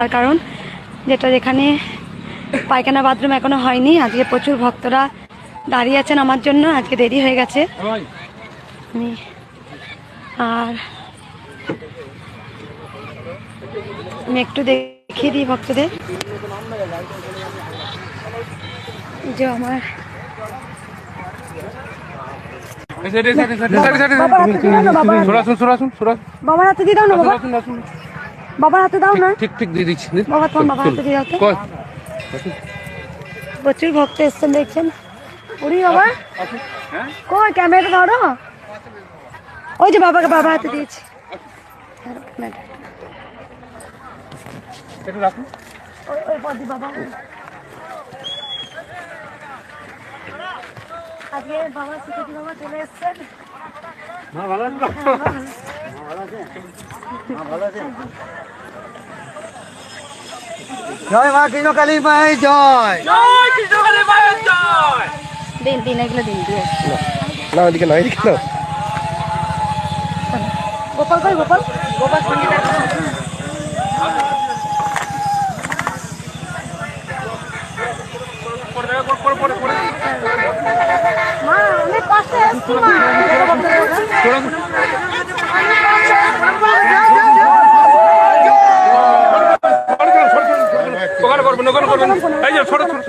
তার কারণ যেটা যেখানে পায়খানা বাথরুম এখনও হয়নি আজকে প্রচুর ভক্তরা দাঁড়িয়ে আছেন আমার জন্য আজকে দেরি হয়ে গেছে আমি আর আমি একটু দেখিয়ে দিই ভক্তদের যে আমার বাবার হাতে দিয়ে দাও না, বাবা বাবার হাতে দাও না। ঠিক ঠিক দিয়ে দিচ্ছি বাবা তোমার বাবার হাতে দিয়ে দাও তো। প্রচুর ভক্ত এসছেন দেখছেন? উড়ি বাবা? হ্যাঁ? কই ক্যামেরা ধরো। ওই যে বাবাকে বাবা হাতে দিয়েছি। একটু রাখুন। ওই ওই পদি বাবা। আজকে বাবা সিকিউরিটি বাবা চলে এসছেন। হ্যাঁ ভালো। আছেন জয় মা কৃষ্ণকালী মাই জয়। জয় কৃষ্ণ কালী মাই জয়। দিন দিন এগুলো দিন দিয়ে না এদিকে না এদিকে না। গোপাল কই গোপাল? গোপাল সংগীত মা অনেক কষ্টে এসছি মা।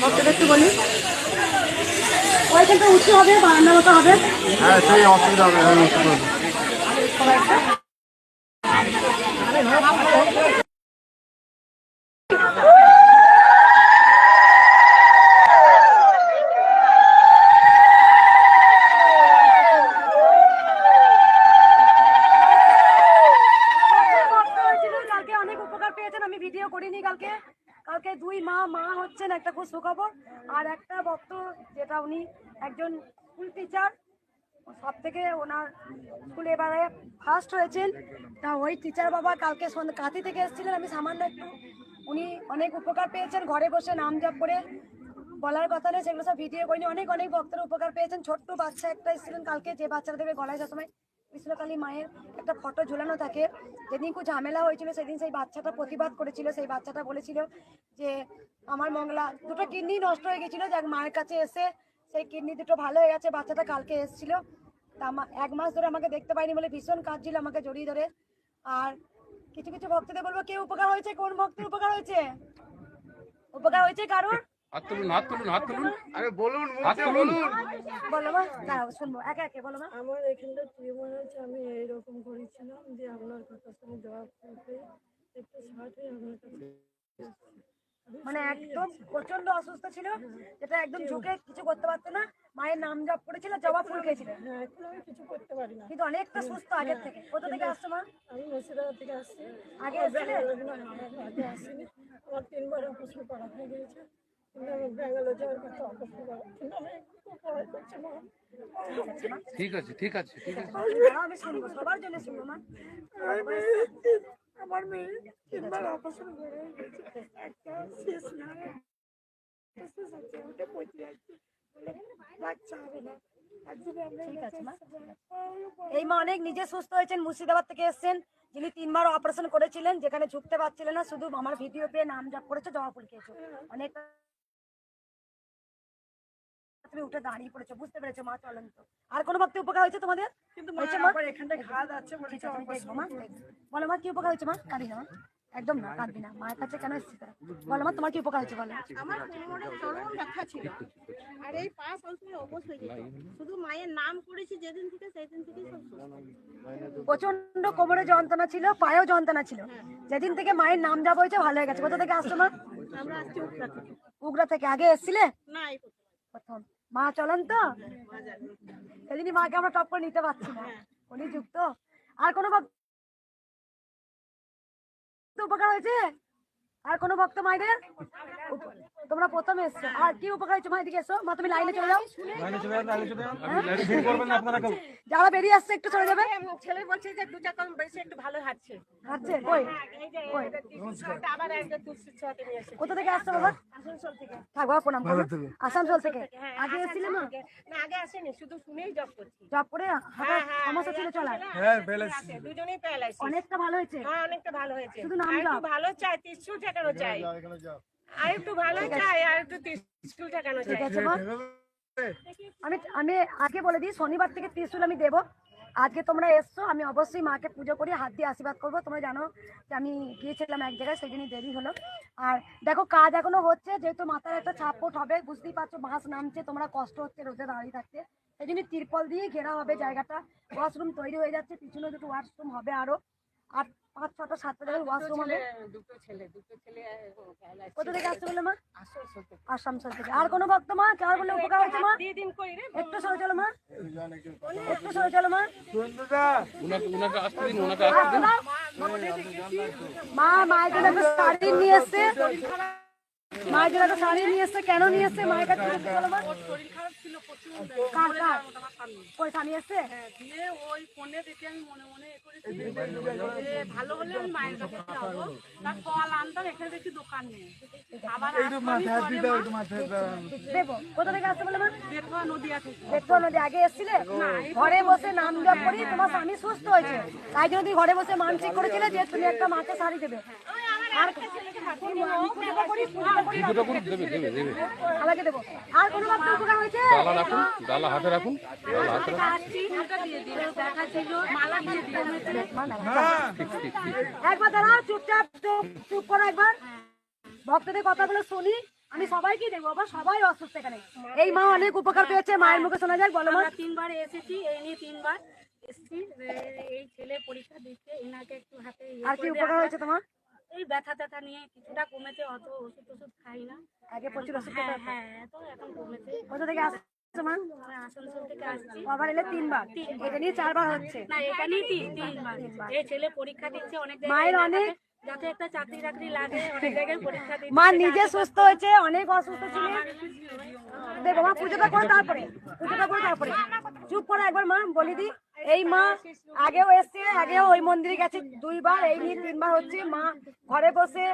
ভক্তদের একটু বলি ওইখানটা উঁচু হবে বারান্দার মতো হবে হ্যাঁ সেই অসুবিধা হবে হ্যাঁ, অসুবিধা হবে। ভক্ত হয়েছিল, কালকে অনেক উপকার পেয়েছেন আমি ভিডিও করিনি কালকে কালকে দুই মা মা হচ্ছেন একটা খুব সুখবর আর একটা ভক্ত, যেটা উনি একজন স্কুল টিচার সব থেকে ওনার স্কুলে এবারে ফার্স্ট হয়েছেন। তা ওই টিচার বাবা কালকে কাঁথি থেকে এসেছিলেন। আমি সামান্য একটু, উনি অনেক উপকার পেয়েছেন। ঘরে বসে নাম জপ করে বলার কথা নেই সেগুলো সব ভিডিও করিনি। অনেক অনেক ভক্তরা উপকার পেয়েছেন। ছোট্ট বাচ্চা একটা এসেছিলেন কালকে, যে বাচ্চাটা দেবে গলায় সবসময় কৃষ্ণকালী মায়ের একটা ফটো ঝুলানো থাকে। যেদিন খুব ঝামেলা হয়েছিল, সেদিন সেই বাচ্চাটা প্রতিবাদ করেছিল, সেই বাচ্চাটা বলেছিল যে, আমার মঙ্গলা দুটো কিডনি নষ্ট হয়ে গেছিল, যাক মায়ের কাছে এসে সেই কিডনি দুটো ভালো হয়ে গেছে, বাচ্চাটা কালকে এসেছিল। তা এক মাস ধরে আমাকে দেখতে পাইনি বলে ভীষণ কাজ কাঁদছিল আমাকে জড়িয়ে ধরে। আর কিছু কিছু ভক্তদের বলব, কে উপকার হয়েছে? কোন ভক্তের উপকার হয়েছে? উপকার হয়েছে কারোর? হাত তুলুন হাত তুলুন হাত তুলুন। আরে বলুন হাত তুলুন। বলো মা দাঁড়াও শুনব। একে একে বলো মা। আমার এখানটা টিউমার হয়েছে আমি এইরকম করেছিলাম যে আপনার কথা শুনে জবাব করতে একটু শার্ট হয়ে আপনার কাছে মানে একদম প্রচণ্ড অসুস্থ ছিল যেটা একদম ঝুঁকে কিছু করতে পারতো না মায়ের নাম জপ করেছিল জবা ফুল খেয়েছিল। হ্যাঁ এখন আমি কিছু করতে পারি না। কিন্তু অনেকটা সুস্থ আগের থেকে। কোথা থেকে আসছো মা? আমি মুর্শিদাবাদ থেকে আসছি। আগে এসেছিলে? আগে আসিনি। আমার তিনবার অপারেশন করা হয়ে গিয়েছে। ঠিক আছে ঠিক আছে ঠিক আছে। আমার মেয়ে এই মা অনেক নিজে সুস্থ হয়েছেন, মুর্শিদাবাদ থেকে এসেছেন। যিনি তিনবার অপারেশন করেছিলেন, যেখানে ঝুঁকতে পারছিলেন না, শুধু আমার ভিডিও পেয়ে নাম জপ করেছে, জবা ফুল খেয়েছো। অনেক তুমি উঠে দাঁড়িয়ে পড়েছো বুঝতে পেরেছ মা চলেন তো আর কোনো ভক্তি উপকার হয়েছে তোমাদের? কিন্তু মা মা? এখানটা ঘা যাচ্ছে বলে মা। বলো মা কি উপকার হয়েছে মা? কাঁদি না একদম না কাঁদবি না। মায়ের কাছে কেন এসেছিস তোরা? বলো মা তোমার কি উপকার হয়েছে বলো। আমার কোমরে চরম ব্যথা ছিল। আর এই পা সবসময় অবশ হয়ে যেত। শুধু মায়ের নাম করেছি যেদিন থেকে সেই দিন সব প্রচণ্ড কোমরে যন্ত্রণা ছিল পায়েও যন্ত্রণা ছিল। যেদিন থেকে মায়ের নাম যাব হয়েছে ভালো হয়ে গেছে। কোথা থেকে আসছো মা? আমরা আসছি উত্তরা থেকে। উগরা থেকে। আগে এসছিলে? না এই প্রথম। মা, চলেন তো। সেদিনই মাকে আমরা টপ করে নিতে পারছি না। উনি যুক্ত। আর কোনো ভক্ত উপকার হয়েছে? আর কোনো ভক্ত মায়েদের? তোমরা প্রথম এসছো। আর কি উপকার হয়েছে? মায়ের দিকে এসো। মা তুমি লাইনে চলে যাও। যারা বেরিয়ে আসছে একটু চলে যাবে। ছেলে বলছে যে দুটা কম বেশি একটু ভালো হাঁটছে। হাঁটছে? কই? এসেছে। কোথা থেকে আসছো বাবা? আসানসোল থেকে। থাক বাবা প্রণাম করো। আসানসোল থেকে? হ্যাঁ, আগে এসেছিলে থেকে। না আগে আসেনি শুধু শুনেই জব করছি। জব করে হঠাৎ হ্যাঁ, সমস্যা ছিল চলার। আছে, দুজনেই প্যারালাইসিস অনেকটা ভালো হয়েছে। হ্যাঁ অনেকটা ভালো হয়েছে। শুধু নাম দাও। ভালো চাই ত্রিশুল ঠেকানো চাই? আর একটু ভালো চাই আর একটু ত্রিশুল ঠেকানো ঠিক আছে মা। আমি আমি আগে বলে দিই শনিবার থেকে ত্রিশুল আমি দেবো। আজকে তোমরা এসছো আমি অবশ্যই মাকে পুজো করি হাত দিয়ে আশীর্বাদ করব। তোমরা জানো যে আমি গিয়েছিলাম এক জায়গায় সেই জন্যই দেরি হলো। আর দেখো কাজ এখনও হচ্ছে যেহেতু মাথার একটা ছাপোট হবে বুঝতেই পারছ বাঁশ নামছে তোমরা কষ্ট হচ্ছে রোদে দাঁড়িয়ে থাকতে। সেই জন্য তিরপল দিয়ে ঘেরা হবে জায়গাটা। ওয়াশরুম তৈরি হয়ে যাচ্ছে পিছনে দুটো ওয়াশরুম হবে আরও। আর পাঁচ ছটা সাতটা জায়গায় ওয়াশরুম হবে দুটো ছেলে দুটো ছেলে কোথা থেকে আসছে বলে মা আসাম থেকে থেকে আর কোনো ভক্ত মা কার বলে উপকার হয়েছে মা একটু সরে চলো মা একটু সরে চলো মা উনাকে উনাকে আসতে দিন ওনাকে আসতে দিন মা মায়ের জন্য একটা শাড়ি নিয়ে এসছে মায়ের জন্য শাড়ি নিয়ে এসছে কেন নিয়ে এসছে? মায়ের কাছে জিজ্ঞেস করো মা। কার কার? কই স্বামী এসছে? দিয়ে ওই ফোনে দেখে আমি মনে মনে এ করেছি যে ভালো হলে আমি মায়ের কাছে যাব। তার ফল আনতাম এখানে দেখি দোকান নেই। আবার দেবো কোথা থেকে আসতে বলে মা? নদিয়া থেকে। দেখো নদী আগে এসছিলে? ঘরে বসে নাম জপ করি তোমার স্বামী সুস্থ হয়েছে। তাই জন্য তুমি ঘরে বসে মানসিক করেছিলে যে তুমি একটা মাকে শাড়ি দেবে। দুটো করে দেবে দেবে দেবে। ডালা রাখুন ডালা হাতে রাখুন ডালা হাতে একবার চুপচাপ চুপ করো একবার। ভক্তদের কথাগুলো শুনি আমি সবাইকে দেবো আবার সবাই অসুস্থ এখানে। এই মা অনেক উপকার পেয়েছে মায়ের মুখে শোনা যায় বলো মা। তিনবার এসেছি এই নিয়ে তিনবার এসেছি। এই ছেলে পরীক্ষা দিচ্ছে এনাকে একটু হাতে ইয়ে আর কি উপকার হয়েছে তোমার? এই ব্যথা ট্যাথা নিয়ে কিছুটা কমেছে অত ওষুধ টষুধ খাই না। আগে প্রচুর ওষুধ হ্যাঁ হ্যাঁ এত এখন কমেছে। কোথা থেকে আসছো মা? আসানসোল থেকে আসছি। আবার এলে তিনবার। এটা নিয়ে চারবার হচ্ছে। না এখানেই তিন তিনবার। এই ছেলে পরীক্ষা দিচ্ছে অনেক মায়ের অনেক- যাতে একটা চাকরি লাগে অনেক জায়গায় পরীক্ষা দিচ্ছে। মা নিজে সুস্থ হয়েছে অনেক অসুস্থ ছিল। দেখো মা পুজোটা করে তারপরে পুজোটা করে তারপরে। চুপ করে একবার মা বলি দি। এই মা আগেও এসছে আগেও ওই মন্দিরে গেছে দুইবার এই নিয়ে তিনবার হচ্ছে। মা ঘরে বসে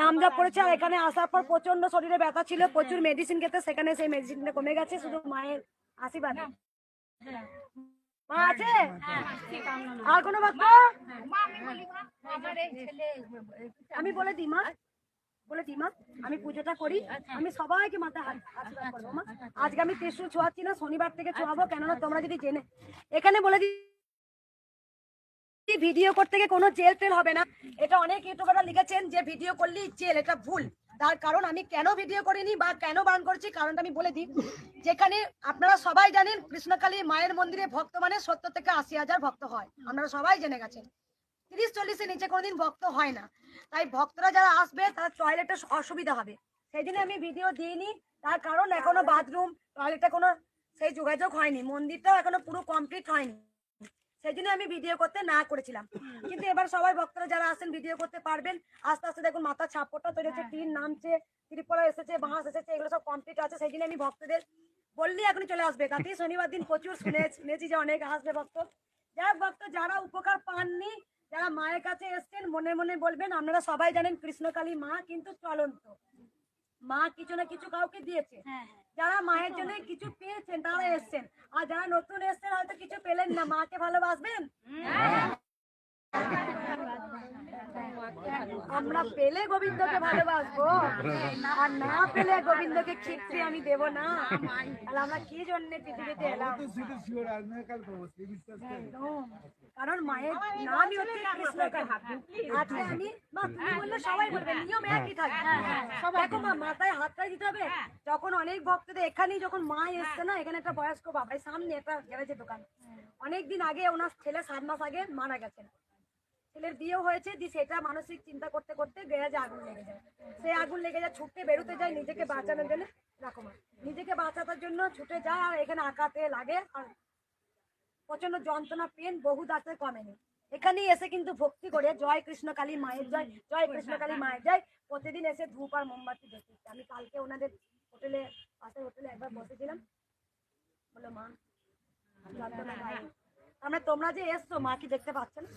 নাম জপ করেছে আর এখানে আসার পর প্রচণ্ড শরীরে ব্যথা ছিল প্রচুর মেডিসিন খেতে সেখানে সেই মেডিসিনটা কমে গেছে শুধু মায়ের আশীর্বাদ। মা আছে? আর কোনো ভক্ত? আমি বলে দিই মা। বলে দিই মা আমি পুজোটা করি আমি সবাইকে মাথায় হাত আশীর্বাদ করব। মা আজকে আমি ত্রিশুল ছোঁয়াচ্ছি না শনিবার থেকে ছোঁয়াবো কেননা তোমরা যদি জেনে এখানে বলে দিই ভিডিও করতে গিয়ে কোনো জেল টেল হবে না। এটা অনেক ইউটিউবাররা লিখেছেন যে ভিডিও করলেই জেল এটা ভুল। তার কারণ আমি কেন ভিডিও করিনি বা কেন বারণ করছি কারণটা আমি বলে দিই। যেখানে আপনারা সবাই জানেন কৃষ্ণকালী মায়ের মন্দিরে ভক্ত মানে সত্তর থেকে আশি হাজার ভক্ত হয়। আপনারা সবাই জেনে গেছেন। তিরিশ, চল্লিশের নিচে কোনোদিন ভক্ত হয় না। তাই ভক্তরা যারা আসবে তার টয়লেটে অসুবিধা হবে। জন্য আমি ভিডিও দিইনি। তার কারণ এখনও বাথরুম টয়লেটে কোনো সেই যোগাযোগ হয়নি। মন্দিরটাও এখনও পুরো কমপ্লিট হয়নি। সেই জন্য আমি ভিডিও করতে না করেছিলাম। কিন্তু এবার সবাই ভক্তরা যারা আসেন ভিডিও করতে পারবেন। আস্তে আস্তে দেখুন, মাথা ছাপটা তৈরি হচ্ছে, টিন নামছে ত্রিপলা এসেছে, বাঁশ এসেছে, এগুলো সব কমপ্লিট আছে। সেই জন্য আমি ভক্তদের বললি, এখনই চলে আসবে। তাতেই শনিবার দিন প্রচুর শুনে শুনেছি যে অনেক আসবে ভক্ত। যারা ভক্ত, যারা উপকার পাননি যারা মায়ের কাছে এসছেন মনে মনে বলবেন আপনারা সবাই জানেন কৃষ্ণকালী মা কিন্তু চলন্ত। মা কিছু না কিছু কাউকে দিয়েছে। যারা মায়ের জন্য কিছু পেয়েছেন তারা এসছেন। আর যারা নতুন এসছেন হয়তো কিছু পেলেন না। মাকে ভালোবাসবেন? আমরা পেলে গোবিন্দকে ভালোবাসবো আর না পেলে গোবিন্দকে ক্ষিপ্তি আমি দেব না। তাহলে আমরা কি জন্য পৃথিবীতে এলাম? কারণ মায়ের নামই হচ্ছে আজকে আমি মা তুমি বললে সবাই বলবে নিয়ম একই থাকে। দেখো মা মাথায় হাতটা দিতে হবে। যখন অনেক ভক্তদের এখানেই যখন মা এসছে না এখানে একটা বয়স্ক বাবাই সামনে একটা গ্যারেজের দোকান। অনেকদিন আগে ওনার ছেলে সাত মাস আগে মারা গেছেন। ছেলের বিয়ে হয়েছে দি সেটা মানসিক চিন্তা করতে করতে গ্যারেজে আগুন লেগে যায়। সেই আগুন লেগে যায় ছুটতে বেরোতে যায়, নিজেকে বাঁচানোর জন্য। রাখো মা। নিজেকে বাঁচানোর জন্য ছুটে যায়, আর এখানে আঁকাতে লাগে, আর প্রচণ্ড যন্ত্রণা পেন বহু ডাক্তার কমেনি। এখানেই এসে কিন্তু ভক্তি করে, জয় কৃষ্ণ কালী মায়ের জয় জয় কৃষ্ণ কালী মায়ের জয়। প্রতিদিন এসে ধূপ আর মোমবাতি দেখি আমি কালকে ওনাদের হোটেলে, পাশের হোটেলে একবার বসেছিলাম। বলো মা আমরা তোমরা যে এসছো, মা কি দেখতে পাচ্ছ না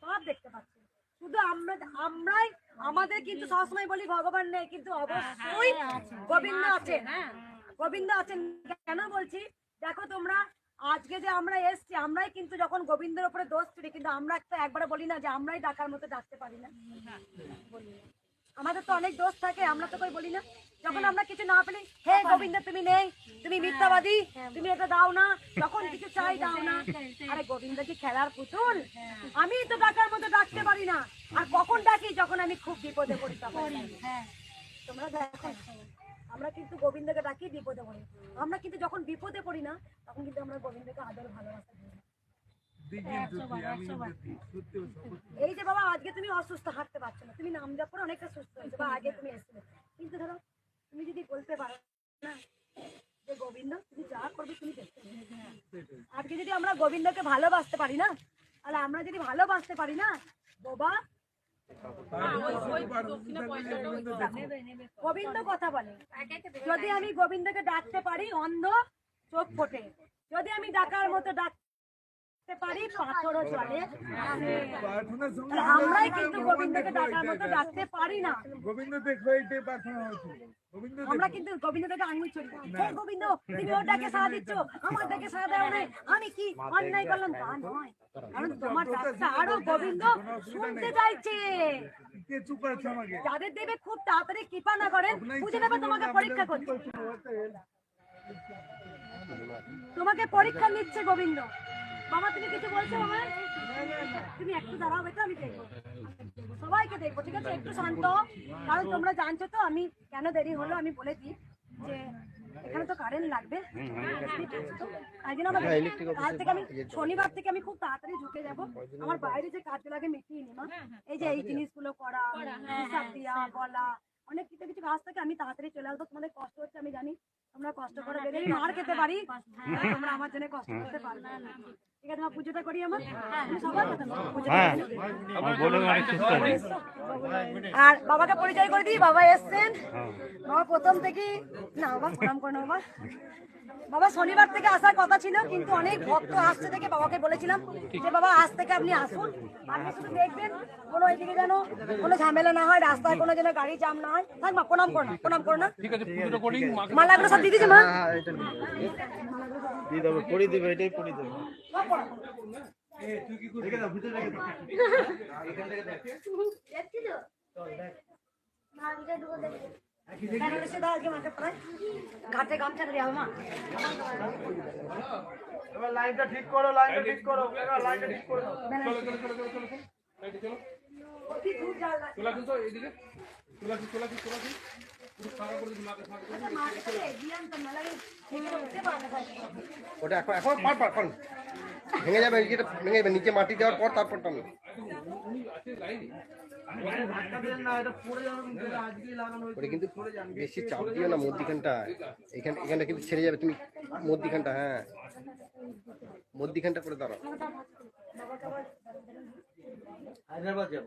সব দেখতে পাচ্ছে। শুধু আমরা আমরাই আমাদের কিন্তু সবসময় বলি ভগবান নেই কিন্তু অবশ্যই গোবিন্দ আছেন। গোবিন্দ আছেন। কেন বলছি? দেখো তোমরা আজকে যে আমরা এসছি আমরাই কিন্তু যখন গোবিন্দের উপরে দোষ করি কিন্তু আমরা একটা একবারে বলি না যে আমরাই ডাকার মতো ডাকতে পারি না। আমাদের তো অনেক দোষ থাকে আমরা তো কই বলি না। যখন আমরা কিছু না পেলে হে গোবিন্দ তুমি নেই তুমি মিথ্যাবাদী তুমি এটা দাও না যখন কিছু চাই দাও না। আরে গোবিন্দ কি খেলার পুতুল? আমি তো ডাকার মতো ডাকতে পারি না। আর কখন ডাকি? যখন আমি খুব বিপদে পড়ি তখন। তোমরা দেখো আমরা কিন্তু গোবিন্দকে ডাকি বিপদে পড়ি। আমরা কিন্তু যখন বিপদে পড়ি না তখন কিন্তু আমরা গোবিন্দকে আদর ভালোবাসা। এই যে বাবা আজকে তুমি অসুস্থ হাঁটতে পারছ না। তুমি নাম অনেকটা সুস্থ হয়েছে বা আগে তুমি এসেছিলে। কিন্তু ধরো তুমি যদি বলতে পারো না যে গোবিন্দ তুমি যা করবে তুমি দেখতে আজকে যদি আমরা গোবিন্দকে ভালোবাসতে পারি না তাহলে আমরা যদি ভালোবাসতে পারি না বাবা গোবিন্দ কথা। বলে। যদি আমি গোবিন্দকে ডাকতে পারি অন্ধ চোখ ফোটে। যদি আমি ডাকার মতো পারি পাথরও জলে আমরাই কিন্তু গোবিন্দকে ডাকার মতো ডাকতে পারি না। গোবিন্দ দেখো এইটাই প্রার্থনা হয়েছে। আমরা কিন্তু গোবিন্দ থেকে আঙুল চলি হে গোবিন্দ তুমি ওর ডাকে সাড়া দিচ্ছ? আমার ডাকে সাড়া দেওয়া নেই আমি কি অন্যায় করলাম? তা নয়। কারণ তোমার ডাকটা আরও গোবিন্দ শুনতে চাইছে। যাদের দেবে খুব তাড়াতাড়ি কৃপা না করেন বুঝে নেবে তোমাকে পরীক্ষা করছে তোমাকে পরীক্ষা নিচ্ছে গোবিন্দ। বাবা তুমি কিছু বলছো বাবা তুমি একটু দাঁড়াও বেটা আমি দেখব সবাইকে দেখব ঠিক আছে একটু শান্ত। কারণ তোমরা জানছো তো আমি কেন দেরি হলো আমি বলে দিই যে এখানে তো কারেন্ট লাগবে তাই জন্য আমার কাল থেকে আমি শনিবার থেকে আমি খুব তাড়াতাড়ি ঢুকে যাব আমার বাইরে যে কাজগুলো আগে মিটিয়ে নি মা এই যে এই জিনিসগুলো করা হিসাব দিয়া বলা অনেক কিছু কিছু কাজ থাকে আমি তাড়াতাড়ি চলে আসব তোমাদের কষ্ট হচ্ছে আমি জানি তোমরা কষ্ট করে বেরিয়ে মার খেতে পারি তোমরা আমার জন্য কষ্ট করতে পারবে না। কথা বলো, পুজোটা করি। আর বাবাকে পরিচয় করে দিই বাবা এসছেন। বাবা প্রথম থেকে না বাবা প্রণাম করে বাবা। বাবা শনিবার থেকে আসার কথা ছিল কিন্তু অনেক ভক্ত আসছে থেকে বাবাকে বলেছিলাম যে বাবা আজ থেকে আপনি আসুন। আপনি শুধু দেখবেন কোনো এদিকে যেন কোনো ঝামেলা না হয় রাস্তায় কোনো যেন গাড়ি জাম না হয়। থাক মা প্রণাম করো না প্রণাম করো না। ঠিক আছে পুজোটা করি মাকে মালাগুলো সব দিয়ে দিয়েছে মা। দিয়ে দেবো পড়ি দেবে এটাই পড়ি দেবে। ঘাটে গামছাটা দেওয়া মা এবার লাইনটা ঠিক করো লাইনটা ঠিক করো লাইনটা ঠিক করো চলো চলো চলো চলো করে করে। ওটা এখন এখন পার পার ভেঙে যাবে এটা ভেঙে যাবে নিচে মাটি দেওয়ার পর তারপর টানো ওটা কিন্তু বেশি চাপ দিও না মধ্যিখানটা এখান এখানটা কিন্তু ছেড়ে যাবে তুমি মধ্যিখানটা হ্যাঁ মধ্যিখানটা করে দাঁড়াও হায়দ্রাবাদ যাব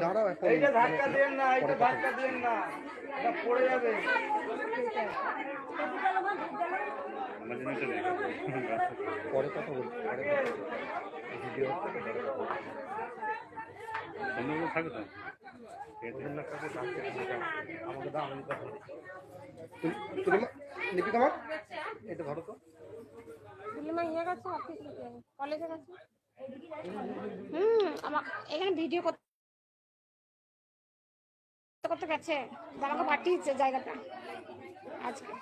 দাঁড়াও এখন। ধাক্কা দেন না এটা ধাক্কা দেন না এটা পড়ে যাবে। পরে কথা বলছি পরে। ভিডিও তো, কথা বলছি। তুমি- এটা ধরো তো। ইয়ে গেছে অফিস কলেজে গেছে? হুম আমার এখানে ভিডিও করতে করতে গেছে। আমাকে পাঠিয়েছে জায়গাটা। আজকে।